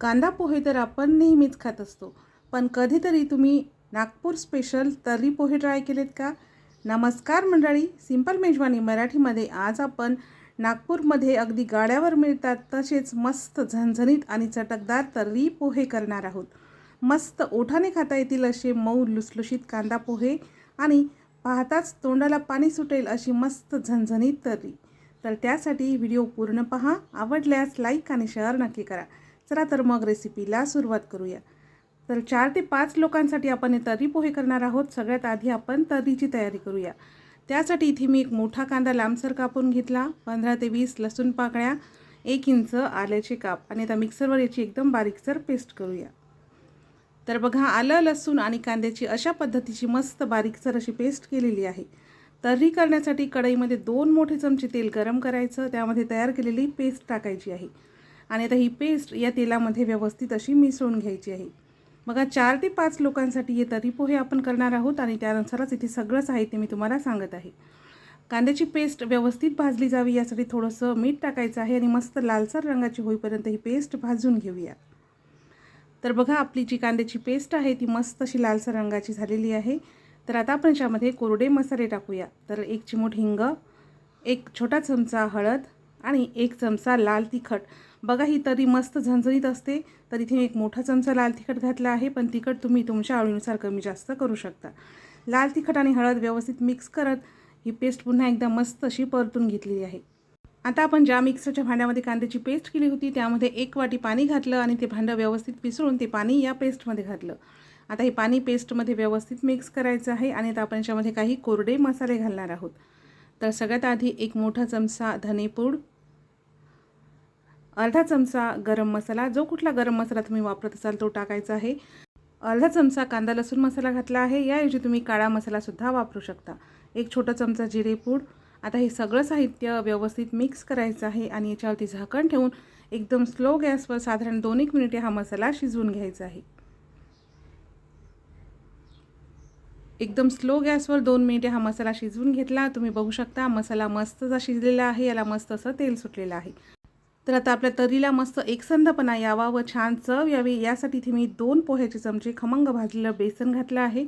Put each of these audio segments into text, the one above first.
कांदा पोहे तर आपण नेहमीच खात असतो. पण कधीतरी तुम्ही नागपूर स्पेशल तर्री पोहे ट्राय केलेत का? नमस्कार मंडळी सिंपल मेजवानी मराठीमध्ये आज आपण नागपूरमध्ये अगदी गाड्यावर मिळतात तसेच मस्त झणझणीत आणि चटकदार तर्री पोहे करणार आहोत. मस्त ओठाने खाता येतील असे मऊ लुसलुशीत कांदा पोहे आणि पाहताच तोंडाला पाणी सुटेल अशी मस्त झणझणीत तर्री. तर त्यासाठी व्हिडिओ पूर्ण पहा आवडल्यास लाईक आणि शेअर नक्की करा. चला तर मग रेसिपीला सुरुवात करूया. तर चार ते पाच लोकांसाठी आपण हे तर्री पोहे करणार आहोत. सगळ्यात आधी आपण तर्रीची तयारी करूया. त्यासाठी इथे मी एक मोठा कांदा लांबसर कापून घेतला. पंधरा ते वीस लसूण पाकळ्या एक इंच आल्याचे काप आणि आता मिक्सरवर याची एकदम बारीकसर पेस्ट करूया. तर बघा आलं लसूण आणि कांद्याची अशा पद्धतीची मस्त बारीकसर अशी पेस्ट केलेली आहे. तर्री करण्यासाठी कढईमध्ये दोन मोठे चमचे तेल गरम करायचं. त्यामध्ये तयार केलेली पेस्ट टाकायची आहे. आणि आता ही पेस्ट या तेलामध्ये व्यवस्थित अशी मिसळून घ्यायची आहे. बघा चार ते पाच लोकांसाठी हे तरी पोहे आपण करणार आहोत आणि त्यानुसारच इथे सगळं साहित्य मी तुम्हाला सांगत आहे. कांद्याची पेस्ट व्यवस्थित भाजली जावी यासाठी थोडंसं मीठ टाकायचं आहे आणि मस्त लालसर रंगाची होईपर्यंत ही पेस्ट भाजून घेऊया. तर बघा आपली जी कांद्याची पेस्ट आहे ती मस्त अशी लालसर रंगाची झालेली आहे. तर आता आपण याच्यामध्ये कोरडे मसाले टाकूया. तर एक चिमूट हिंग एक छोटा चमचा हळद आणि एक चमचा लाल तिखट. बघा ही तरी मस्त झणझणीत असते. तर इथे एक मोठा चमचा लाल तिखट घातला आहे पण तिखट तुम्ही तुमच्या आवडीनुसार कमी जास्त करू शकता. लाल तिखट आणि हळद व्यवस्थित मिक्स करत ही पेस्ट पुन्हा एकदा मस्त अशी परतून घेतलेली आहे. आता आपण ज्या मिक्सरच्या भांड्यामध्ये कांद्याची पेस्ट केली होती त्यामध्ये एक वाटी पाणी घातलं आणि ते भांडं व्यवस्थित पिसळून ते पाणी या पेस्टमध्ये घातलं. आता हे पाणी पेस्टमध्ये व्यवस्थित मिक्स करायचं आहे आणि आता आपण याच्यामध्ये काही कोरडे मसाले घालणार आहोत. तर सगळ्यात आधी एक मोठा चमचा धनेपूड अर्धा चमचा गरम मसाला जो कुठला गरम मसाला तुम्ही वापरत असाल तो टाकायचा आहे. अर्धा चमचा कांदा लसूण मसाला घातला आहे. याऐवजी तुम्ही काळा मसालासुद्धा वापरू शकता. एक छोटा चमचा जिरेपूड आता हे सगळं साहित्य व्यवस्थित मिक्स करायचं आहे आणि याच्यावरती झाकण ठेवून एकदम स्लो गॅसवर साधारण दोन एक मिनिटे हा मसाला शिजवून घ्यायचा आहे. एकदम स्लो गॅसवर दोन मिनिटे हा मसाला शिजवून घेतला. तुम्ही बघू शकता मसाला मस्त असा शिजलेला आहे. याला मस्त असं तेल सुटलेलं आहे. तर आता आपल्या तरीला मस्त एकसंधपणा यावा व छान चव यावी यासाठी इथे मी दोन पोह्याचे चमचे खमंग भाजलेलं बेसन घातलं आहे.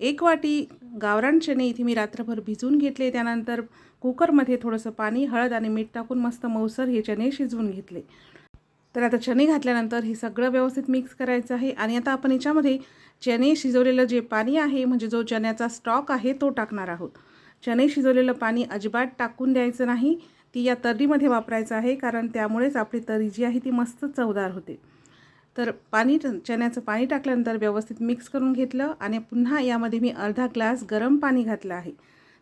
एक वाटी गावरान चणे इथे मी रात्रभर भिजवून घेतले. त्यानंतर कुकरमध्ये थोडंसं पाणी हळद आणि मीठ टाकून मस्त मऊसर हे चणे शिजवून घेतले. तर आता चणे घातल्यानंतर हे सगळं व्यवस्थित मिक्स करायचं आहे आणि आता आपण याच्यामध्ये चणे शिजवलेलं जे पाणी आहे म्हणजे जो चण्याचा स्टॉक आहे तो टाकणार आहोत. चणे शिजवलेलं पाणी अजिबात टाकून द्यायचं नाही. ती या तर्रीमध्ये वापरायचं आहे कारण त्यामुळेच आपली तर्री जी आहे ती मस्त चवदार होते. तर पाणी चण्याचं पाणी टाकल्यानंतर व्यवस्थित मिक्स करून घेतलं आणि पुन्हा यामध्ये मी अर्धा ग्लास गरम पाणी घातलं आहे.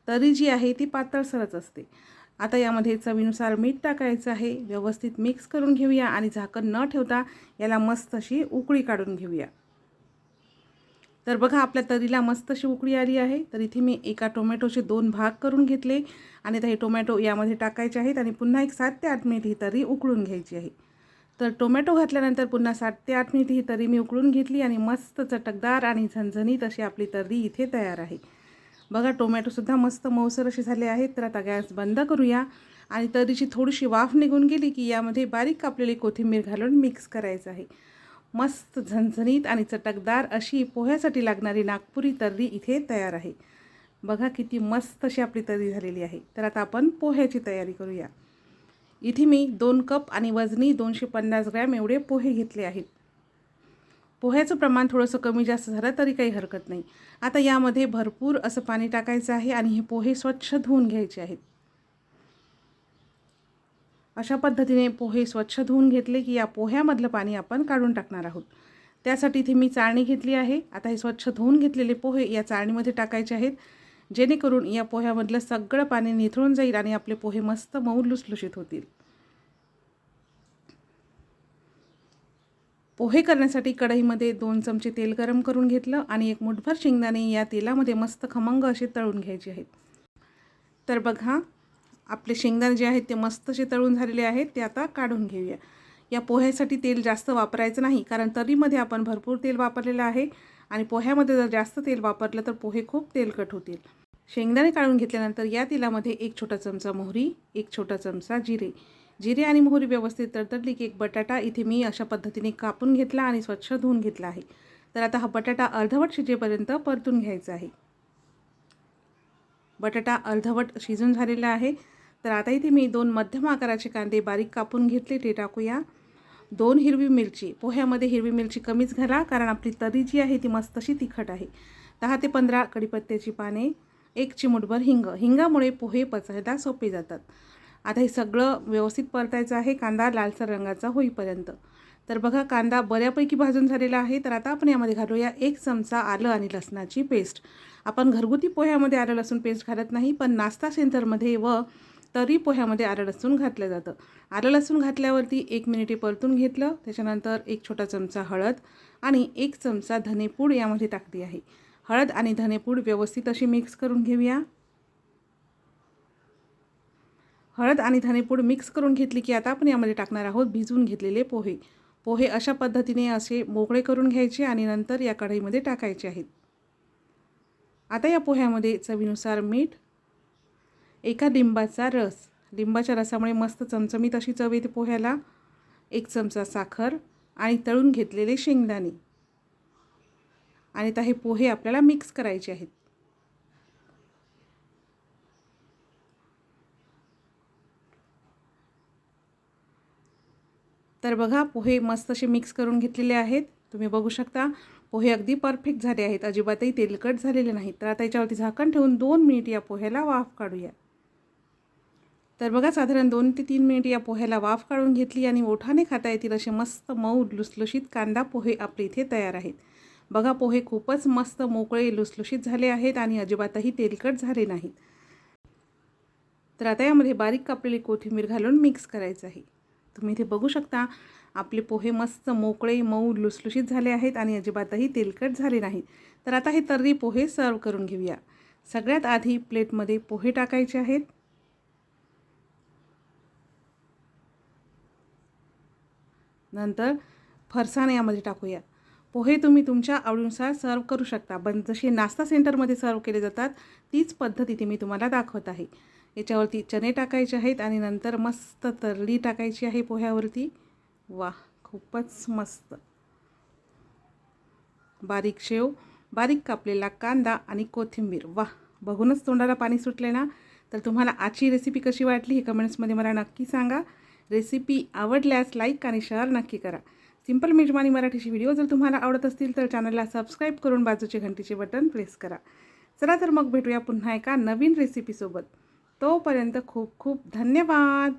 तर्री जी आहे ती पातळसरच असते. आता यामध्ये चवीनुसार मीठ टाकायचं आहे व्यवस्थित मिक्स करून घेऊया आणि झाकण न ठेवता याला मस्त अशी उकळी काढून घेऊया. तर बघा आपल्या तरीला मस्त अशी उकळी आली आहे. तर इथे मी एका टोमॅटोचे दोन भाग करून घेतले आणि आता हे टोमॅटो यामध्ये टाकायचे आहेत आणि पुन्हा एक सात ते आठ मिनिट ही तरी उकळून घ्यायची आहे. तर टोमॅटो घातल्यानंतर पुन्हा सात ते आठ मिनिट ही तरी मी उकळून घेतली आणि मस्त चटकदार आणि झणझणीत अशी आपली तर्री इथे तयार आहे. बघा टोमॅटोसुद्धा मस्त मऊसर असे झाले आहेत. तर आता गॅस बंद करूया आणि तरीची थोडीशी वाफ निघून गेली की यामध्ये बारीक कापलेली कोथिंबीर घालून मिक्स करायचं आहे. मस्त झणझणीत आणि चटकदार अशी पोह्यासाठी लागणारी नागपुरी तर्री इथे तयार आहे. बघा किती मस्त अशी आपली तर्री झालेली आहे. तर आता आपण पोह्याची तयारी करूया. इथे मी दोन कप आणि वजनी दोनशे पन्नास ग्रॅम एवढे पोहे घेतले आहेत. पोह्याचं प्रमाण थोडंसं कमी जास्त झालं तरी काही हरकत नाही. आता यामध्ये भरपूर असं पाणी टाकायचं आहे आणि हे पोहे स्वच्छ धुवून घ्यायचे आहेत. अशा पद्धतीने पोहे स्वच्छ धुवून घेतले की या पोह्यामधलं पाणी आपण काढून टाकणार आहोत. त्यासाठी इथे मी चाळणी घेतली आहे. आता हे स्वच्छ धुवून घेतलेले पोहे या चाळणीमध्ये टाकायचे आहेत. जेणेकरून या पोह्यामधलं सगळं पाणी निथळून जाईल आणि आपले पोहे मस्त मऊ लुसलुशीत होतील. पोहे करण्यासाठी कढईमध्ये दोन चमचे तेल गरम करून घेतलं आणि एक मुठभर शेंगदाणे या तेलामध्ये मस्त खमंग असे तळून घ्यायचे आहेत. तर बघा आपले शेंगदाणे जे आहेत ते मस्त असे तळून झालेले आहेत ते आता काढून घेऊया. या पोह्यासाठी तेल जास्त वापरायचं नाही कारण तरीमध्ये आपण भरपूर तेल वापरलेलं आहे आणि पोह्यामध्ये जर जास्त तेल वापरलं तर पोहे खूप तेलकट होतील. शेंगदाणे काढून घेतल्यानंतर या तेलामध्ये एक छोटा चमचा मोहरी एक छोटा चमचा जिरे. जिरे आणि मोहरी व्यवस्थित तडतडली की एक बटाटा इथे मी अशा पद्धतीने कापून घेतला आणि स्वच्छ धुवून घेतला आहे. तर आता हा बटाटा अर्धवट शिजेपर्यंत परतून घ्यायचा आहे. बटाटा अर्धवट शिजून झालेला आहे. तर आता इथे मी दोन मध्यम आकाराचे कांदे बारीक कापून घेतले ते टाकूया. दोन हिरवी मिरची. पोह्यामध्ये हिरवी मिरची कमीच घाला कारण आपली तरी जी आहे ती मस्त अशी तिखट आहे. दहा ते पंधरा कडीपत्त्याची पाने एक चिमूटभर हिंग. हिंगामुळे पोहे पचायला सोपे जातात. आता हे सगळं व्यवस्थित परतायचं आहे कांदा लालसर रंगाचा होईपर्यंत. तर बघा कांदा बऱ्यापैकी भाजून झालेला आहे. तर आता आपण यामध्ये घालूया एक चमचा आलं आणि लसणाची पेस्ट. आपण घरगुती पोह्यामध्ये आलं लसूण पेस्ट घालत नाही पण नाश्ता सेंटरमध्ये व तरी पोह्यामध्ये आलं लसूण घातलं जातं. आलं लसूण घातल्यावरती एक मिनिटे परतून घेतलं. त्याच्यानंतर एक छोटा चमचा हळद आणि एक चमचा धनेपूड यामध्ये टाकली आहे. हळद आणि धनेपूड व्यवस्थित अशी मिक्स करून घेऊया. हळद आणि धनेपूड मिक्स करून घेतली की आता आपण यामध्ये टाकणार आहोत भिजवून घेतलेले पोहे. पोहे अशा पद्धतीने असे मोकळे करून घ्यायचे आणि नंतर या कढईमध्ये टाकायचे आहेत. आता या पोह्यामध्ये चवीनुसार मीठ एका लिंबाचा रस. लिंबाच्या रसामुळे मस्त चमचमीत अशी चव येते पोह्याला. एक चमचा साखर आणि तळून घेतलेले शेंगदाणे. आणि आता हे पोहे आपल्याला मिक्स करायचे आहेत. तर बघा पोहे मस्त असे मिक्स करून घेतलेले आहेत. तुम्ही बघू शकता पोहे अगदी परफेक्ट झाले आहेत. अजिबातही तेलकट झालेले नाहीत. तर आता याच्यावरती झाकण ठेवून दोन मिनिट या पोह्याला वाफ काढूया. तर बघा साधारण दोन ते तीन मिनिट या पोह्याला वाफ काढून घेतली आणि ओठाने खाता येतील असे मस्त मऊ लुसलुशीत कांदा पोहे आपले इथे तयार आहेत. बघा पोहे खूपच मस्त मोकळे लुसलुशीत झाले आहेत आणि अजिबातही तेलकट झाले नाहीत. तर आता यामध्ये बारीक कापलेली कोथिंबीर घालून मिक्स करायचं आहे. तुम्ही इथे बघू शकता आपले पोहे मस्त मोकळे मऊ लुसलुशीत झाले आहेत आणि अजिबातही तेलकट झाले नाहीत. तर आता हे तर्री पोहे सर्व करून घेऊया. सगळ्यात आधी प्लेटमध्ये पोहे टाकायचे आहेत. नंतर फरसाण यामध्ये टाकूया. पोहे तुम्ही तुमच्या आवडीनुसार सर्व करू शकता. पण जसे नाश्ता सेंटरमध्ये सर्व केले जातात तीच पद्धत इथे मी तुम्हाला दाखवत आहे. याच्यावरती चणे टाकायचे आहेत आणि नंतर मस्त तरडी टाकायची आहे पोह्यावरती. वा खूपच मस्त. बारीक शेव बारीक कापलेला कांदा आणि कोथिंबीर. वा बघूनच तोंडाला पाणी सुटले ना? तर तुम्हाला आजची रेसिपी कशी वाटली हे कमेंट्समध्ये मला नक्की सांगा. रेसिपी आवडल्यास लाईक आणि शेअर नक्की करा. सिंपल मेजवानी मराठीची व्हिडिओ जर तुम्हाला आवडत असतील तर चॅनलला सबस्क्राईब करून बाजूचे घंटीचे बटन प्रेस करा. चला तर मग भेटूया पुन्हा एका नवीन रेसिपीसोबत तोपर्यंत खूप खूप धन्यवाद.